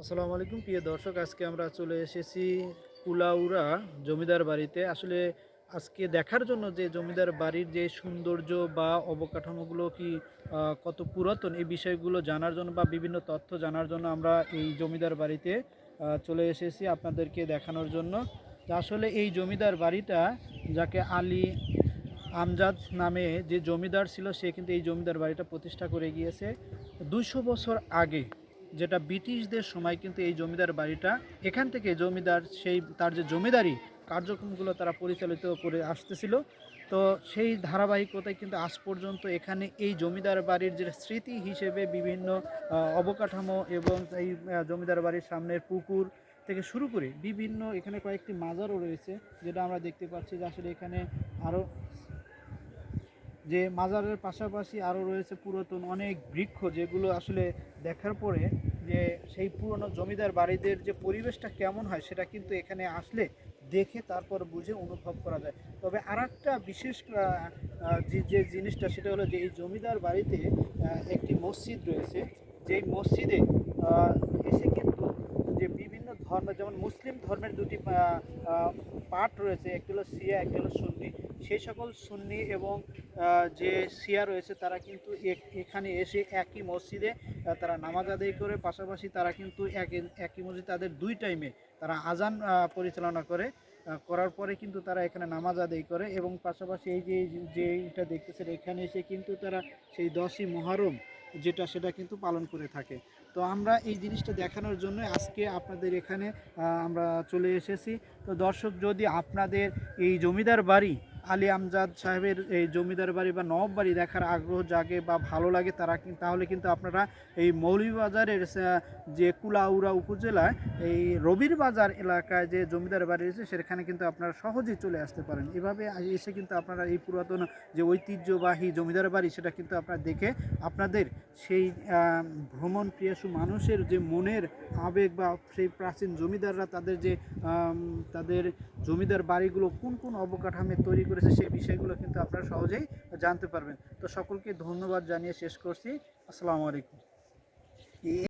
আসসালামু আলাইকুম, প্রিয় দর্শক, আজকে আমরা চলে এসেছি কুলাউরা জমিদার বাড়িতে। আসলে আজকে দেখার জন্য যে জমিদার বাড়ির যে সৌন্দর্য বা অবকাঠামোগুলো কি কত পুরাতন, এই বিষয়গুলো জানার জন্য বা বিভিন্ন তথ্য জানার জন্য আমরা এই জমিদার বাড়িতে চলে এসেছি আপনাদেরকে দেখানোর জন্য। আসলে এই জমিদার বাড়িটা, যাকে আলী আমজাদ নামে যে জমিদার ছিল, সে কিন্তু এই জমিদার বাড়িটা প্রতিষ্ঠা করে গিয়েছে। দুইশো বছর আগে যেটা ব্রিটিশদের সময় কিন্তু এই জমিদার বাড়িটা, এখান থেকে জমিদার সেই, তার যে জমিদারি কার্যক্রমগুলো তারা পরিচালিত করে আসতেছিল। তো সেই ধারাবাহিকতায় কিন্তু আজ পর্যন্ত এখানে এই জমিদার বাড়ির যে স্মৃতি হিসেবে বিভিন্ন অবকাঠামো এবং এই জমিদার বাড়ির সামনের পুকুর থেকে শুরু করে বিভিন্ন এখানে কয়েকটি মাজারও রয়েছে, যেটা আমরা দেখতে পাচ্ছি যে আসলে এখানে আরও যে মাজারের পাশাপাশি আরও রয়েছে পুরাতন অনেক বৃক্ষ যেগুলো আসলে দেখার পরে যে সেই পুরনো জমিদার বাড়িদের যে পরিবেশটা কেমন হয় সেটা কিন্তু এখানে আসলে দেখে তারপর বুঝে অনুভব করা যায়। তবে আর একটা বিশেষ যে জিনিসটা সেটা হলো যে এই জমিদার বাড়িতে একটি মসজিদ রয়েছে। যেই মসজিদে এসে কিন্তু যে বিভিন্ন ধর্ম যেমন মুসলিম ধর্মের দুটি পাঠ রয়েছে, একটি হলো সিয়া, একটি হলো সুন্নি। সেই সকল সুন্নি এবং যে সিয়া রয়েছে, তারা কিন্তু এক- এখানে এসে একই মসজিদে তারা নামাজ আদায় করে। পাশাপাশি তারা কিন্তু একই একই মসজিদ তাদের দুই টাইমে তারা আজান পরিচালনা করে করার পরে কিন্তু তারা এখানে নামাজ আদায় করে এবং পাশাপাশি এই যে যে দেখতেছেন, এখানে এসে কিন্তু তারা সেই দশই মহরম যেটা সেটা কিন্তু পালন করে থাকে। তো আমরা এই জিনিসটা দেখানোর জন্য আজকে আপনাদের এখানে আমরা চলে এসেছি। তো দর্শক, যদি আপনাদের এই জমিদার বাড়ি আলী আমজাদ সাহেবের এই জমিদার বাড়ি বা নবাব বাড়ি দেখার আগ্রহ জাগে বা ভালো লাগে তারা তাহলে কিন্তু আপনারা এই মৌলভীবাজারের যে কুলাউড়া উপজেলায় এই রবির বাজার এলাকায় যে জমিদার বাড়ি রয়েছে, সেখানে কিন্তু আপনারা সহজেই চলে আসতে পারেন। এভাবে এসে কিন্তু আপনারা এই পুরাতন যে ঐতিহ্যবাহী জমিদার বাড়ি, সেটা কিন্তু আপনারা দেখে আপনাদের সেই ভ্রমণ প্রিয়াসু মানুষের যে মনের আবেগ বা সেই প্রাচীন জমিদাররা তাদের যে তাদের জমিদার বাড়িগুলো কোন কোন অবকাঠামে তৈরি করেছে সেই বিষয়গুলো কিন্তু আপনারা সহজেই জানতে পারবেন। তো সকলকে ধন্যবাদ জানিয়ে শেষ করছি। আসসালামু আলাইকুম।